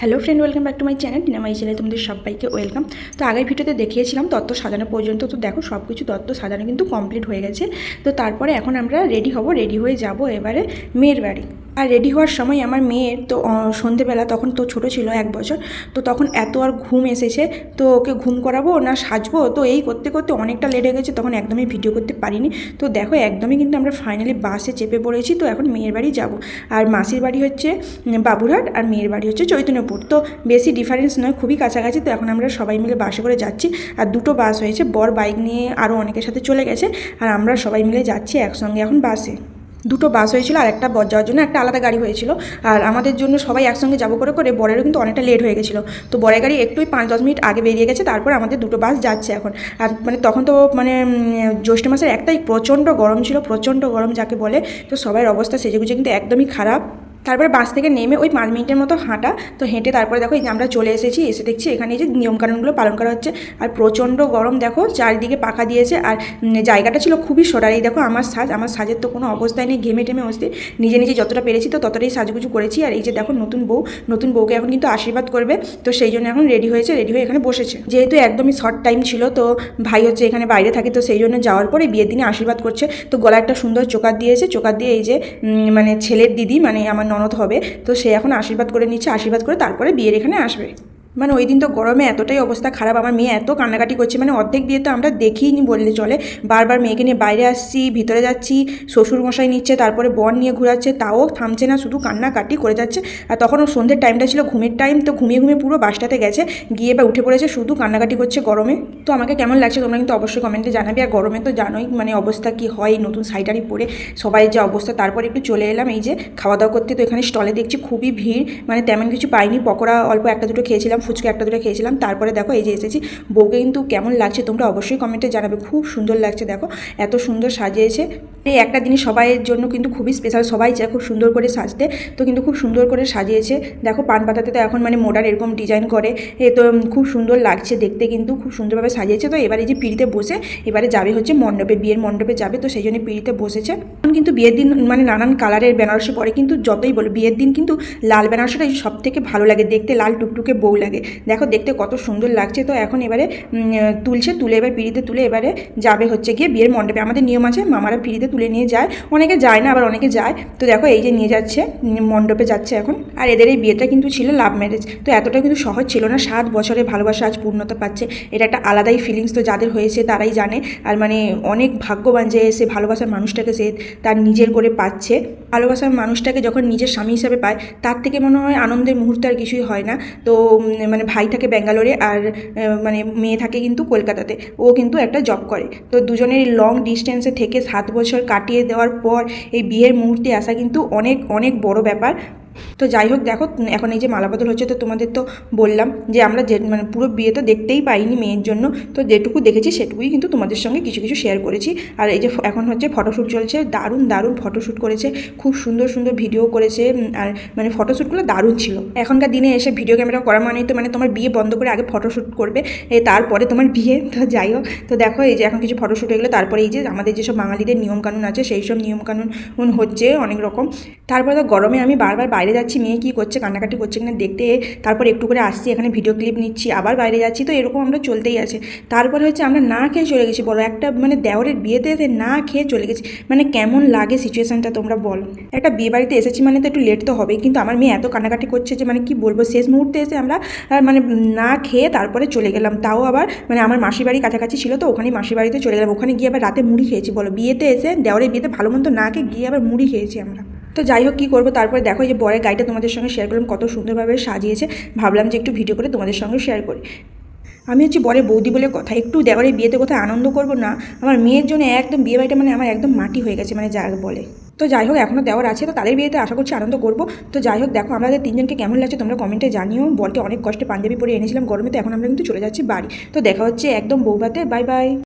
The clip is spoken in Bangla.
Hello friend welcome back to my channel ডিনামাই চ্যানেলে তোমাদের সবাইকে ওয়েলকাম তো আগের ভিডিওতে দেখিয়েছিলাম তত্ত্ব সাজানো পর্যন্ত। তো দেখো সব কিছু তত্ত্ব সাজানো কিন্তু কমপ্লিট হয়ে গেছে। তো তারপরে এখন আমরা রেডি হব রেডি হয়ে যাব এবারে মেয়ের বাড়ি। আর রেডি হওয়ার সময় আমার মেয়ের তো সন্ধেবেলা তখন তো ছোট ছিল এক বছর, তো তখন এত আর ঘুম এসেছে, তো ওকে ঘুম করাবো না সাজবো, তো এই করতে করতে অনেকটা লেট হয়ে গেছে, তখন একদমই ভিডিও করতে পারিনি। তো দেখো একদমই কিন্তু আমরা ফাইনালি বাসে চেপে পড়েছি, তো এখন মেয়ের বাড়ি যাব। আর মাসির বাড়ি হচ্ছে বাবুরহাট, আর মেয়ের বাড়ি হচ্ছে চৈতন্যপুর। তো বেশি ডিফারেন্স নয়, খুবই কাছাকাছি, তো এখন আমরা সবাই মিলে বাসে করে যাচ্ছি। আর দুটো বাস হয়েছে, বর বাইক নিয়ে আরও অনেকের সাথে চলে গেছে, আর আমরা সবাই মিলে যাচ্ছি একসঙ্গে এখন বাসে দুটো বাস হয়েছিল আর একটা বর যাওয়ার জন্য একটা আলাদা গাড়ি হয়েছিল। আর আমাদের জন্য সবাই একসঙ্গে যাব করে করে বরেরও কিন্তু অনেকটা লেট হয়ে গেছিল। তো বরের গাড়ি একটুই পাঁচ দশ মিনিট আগে বেরিয়ে গেছে, তারপর আমাদের দুটো বাস যাচ্ছে এখন। আর মানে তখন তো মানে জ্যৈষ্ঠ মাসের একটাই প্রচণ্ড গরম ছিল, প্রচণ্ড গরম যাকে বলে। তো সবার অবস্থা সেজেগুজে কিন্তু একদমই খারাপ। তারপরে বাস থেকে নেমে ওই পাঁচ মিনিটের মতো হাঁটা, তো হেঁটে তারপরে দেখো এই যে আমরা চলে এসেছি, এসে দেখছি এখানে এই যে নিয়মকানুনগুলো পালন করা হচ্ছে। আর প্রচণ্ড গরম দেখো, চারিদিকে পাখা দিয়েছে আর জায়গাটা ছিল খুবই এই দেখো আমার সাজ, আমার সাজের তো কোনো অবস্থায় নেই, ঘেমে টেমে বসতে নিজে নিজে যতটা পেরেছি তো ততটাই সাজগুজু করেছি। আর এই যে দেখো নতুন বউ, নতুন বউকে এখন কিন্তু আশীর্বাদ করবে, তো সেই জন্য এখন রেডি হয়েছে, রেডি হয়ে এখানে বসেছে। যেহেতু একদমই শর্ট টাইম ছিল, তো ভাই হচ্ছে এখানে বাইরে থাকে, তো সেই জন্য যাওয়ার পরে বিয়ের দিনে আশীর্বাদ করছে। তো গলা একটা সুন্দর চোকার দিয়েছে, চোকার দিয়ে এই যে মানে ছেলের দিদি মানে আমার ননদ হবে। তো সে এখন আশীর্বাদ করে নিচ্ছে আশীর্বাদ করে তারপরে বিয়ের এখানে আসবে। মানে ওই দিন তো গরমে এতটাই অবস্থা খারাপ, আমার মেয়ে এত কান্নাকাটি করছে মানে অর্ধেক বিয়ে তো আমরা দেখিনি বললে চলে। বারবার মেয়েকে নিয়ে বাইরে আসছি, ভিতরে যাচ্ছি শ্বশুর মশাই নিচ্ছে, তারপরে বন নিয়ে ঘোরাচ্ছে, তাও থামছে না, শুধু কান্নাকাটি করে যাচ্ছে। আর তখন সন্ধ্যের টাইমটা ছিল ঘুমের টাইম তো ঘুমিয়ে ঘুমিয়ে পুরো বাসটাতে গেছে, গিয়ে বা উঠে পড়েছে, শুধু কান্নাকাটি করছে গরমে। তো আমাকে কেমন লাগছে তোমরা কিন্তু অবশ্যই কমেন্টে জানাবে। আর গরমে তো জানোই মানে অবস্থা কি হয়, নতুন শাড়িটারি পরে সবাই যে অবস্থা, তারপরে একটু চলে এলাম, এই যে খাওয়া দাওয়া করতে, তো এখানে স্টলে দেখছি খুবই ভিড় মানে তেমন কিছু পাইনি, পকোড়া অল্প একটা দুটো খেয়েছিলাম ফুচকা একটা দুটো খেয়েছিলাম। তারপরে দেখো এই যে এসেছি। বউকে কিন্তু কেমন লাগছে তোমরা অবশ্যই কমেন্টে জানাবে। খুব সুন্দর লাগছে দেখো। এত সুন্দর সাজিয়েছে। এই একটা জিনিস সবাইয়ের জন্য কিন্তু খুবই স্পেশাল সবাই চায় খুব সুন্দর করে সাজতে। তো কিন্তু খুব সুন্দর করে সাজিয়েছে। দেখো পান পাতাতে তো এখন মানে মোডার এরকম ডিজাইন করে। এ তো খুব সুন্দর লাগছে দেখতে কিন্তু। খুব সুন্দরভাবে সাজিয়েছে। তো এবারে যে পিড়িতে বসে এবারে যাবে হচ্ছে মণ্ডপে। বিয়ের মণ্ডপে যাবে। তো সেই জন্য পিড়িতে বসেছে। কিন্তু বিয়ের দিন মানে নানান কালারের বেনারসি পরে কিন্তু যতই বলো, বিয়ের দিন কিন্তু লাল বেনারসিটাই সব থেকে ভালো লাগে। দেখতে লাল টুকটুকে বউ লাগে। দেখো দেখতে কত সুন্দর লাগছে তো এখন এবারে তুলছে, তুলে এবার পিড়িতে তুলে এবারে যাবে হচ্ছে গিয়ে বিয়ের মণ্ডপে। আমাদের নিয়ম আছে, মামারা পিড়িতে তুলে নিয়ে যায়। অনেকে যায় না, আবার অনেকে যায়। তো দেখো এই যে নিয়ে যাচ্ছে মণ্ডপে যাচ্ছে এখন। আর এদের এই বিয়েটা কিন্তু ছিল লাভ ম্যারেজ তো এতটা কিন্তু সহজ ছিল না, সাত বছরে ভালোবাসা আজ পূর্ণতা পাচ্ছে। এটা একটা আলাদাই ফিলিংস তো যাদের হয়েছে তারাই জানে। আর মানে অনেক ভাগ্যবান যে সে ভালোবাসার মানুষটাকে সে তার নিজের করে পাচ্ছে। ভালোবাসার মানুষটাকে যখন নিজের স্বামী হিসাবে পায়, তার থেকে মনে হয় আনন্দের মুহূর্ত আর কিছুই হয় না। তো মানে ভাই থাকে ব্যাঙ্গালোরে আর মানে মেয়ে থাকে কিন্তু কলকাতাতে, ও কিন্তু একটা জব করে। তো দুজনের লং ডিস্টেন্সে থেকে সাত বছর কাটিয়ে দেওয়ার পর এই বিয়ের মুহূর্তে আসা কিন্তু অনেক অনেক বড় ব্যাপার। তো যাই হোক, দেখো, এখন এই যে মালাবদল হচ্ছে, তো তোমাদের তো বললাম যে আমরা যে মানে পুরো বিয়ে তো দেখতেই পাইনি মেয়ের জন্য, তো যেটুকু দেখেছি সেটুকুই কিন্তু তোমাদের সঙ্গে কিছু কিছু শেয়ার করেছি। আর এই যে এখন হচ্ছে ফটোশ্যুট চলছে, দারুণ দারুণ ফটোশ্যুট করেছে, খুব সুন্দর সুন্দর ভিডিও করেছে আর মানে ফটোশ্যুটগুলো দারুণ ছিল। এখনকার দিনে এসে ভিডিও ক্যামেরা করা মানেই তো মানে তোমার বিয়ে বন্ধ করে আগে ফটোশ্যুট করবে তারপরে তোমার বিয়ে, তো যাই হোক, তো দেখো এই যে এখন কিছু ফটোশ্যুট এগুলো তারপরে এই যে আমাদের যেসব বাঙালিদের নিয়মকানুন আছে, সেই সব নিয়মকানুন হচ্ছে অনেক রকম। তারপরে তো গরমে আমি বারবার বাইরে যাচ্ছি, মেয়ে কী করছে, কান্নাকাটি করছে কিনা দেখতে তারপর একটু করে আসছি, এখানে ভিডিও ক্লিপ নিচ্ছি, আবার বাইরে যাচ্ছি, তো এরকম আমরা চলতেই আছে। তারপরে হচ্ছে আমরা না খেয়ে চলে গেছি বলো একটা মানে দেওরের বিয়েতে এসে না খেয়ে চলে গেছি। মানে কেমন লাগে সিচুয়েশানটা তোমরা বলো। একটা বিয়ে বাড়িতে এসেছি মানে তো একটু লেট তো হবেই, কিন্তু আমার মেয়ে এত কান্নাকাটি করছে যে মানে কি বলব, শেষ মুহূর্তে এসে আমরা মানে না খেয়ে তারপরে চলে গেলাম। তাও আবার মানে আমার মাসির বাড়ি কাছাকাছি ছিল তো, ওখানেই মাসির বাড়িতে চলে গেলাম। ওখানে গিয়ে আবার রাতে মুড়ি খেয়েছি, বলো। বিয়েতে এসে, দেওরের বিয়েতে ভালো মন্দ না খেয়ে গিয়ে আবার মুড়ি খেয়েছি আমরা। তো যাই হোক, কী করব? তারপরে দেখো যে বরের গাড়িটা তোমাদের সঙ্গে শেয়ার করলাম, কত সুন্দরভাবে সাজিয়েছে। ভাবলাম যে একটু ভিডিও করে তোমাদের সঙ্গে শেয়ার করি। আমি হচ্ছে বরের বৌদি বলে কথা, একটু দেওয়ারে বিয়েতে কোথায় আনন্দ করব না? আমার মেয়ের জন্য একদম বিয়ে বাড়িটা মানে আমার একদম মাটি হয়ে গেছে মানে যা বলে। তো যাই হোক এখনও দেওয়ার আছে, তো তাদের বিয়েতে আশা করছি আনন্দ করব। তো যাই হোক, দেখো আমাদের তিনজনকে কেমন লাগছে তোমরা কমেন্টে জানিও। বরকে অনেক কষ্টে পাঞ্জাবি পরে এনেছিলাম, গরমে তো এখন আমরা কিন্তু চলে যাচ্ছি বাড়ি। তো দেখা হচ্ছে একদম বৌভাতে বাই বাই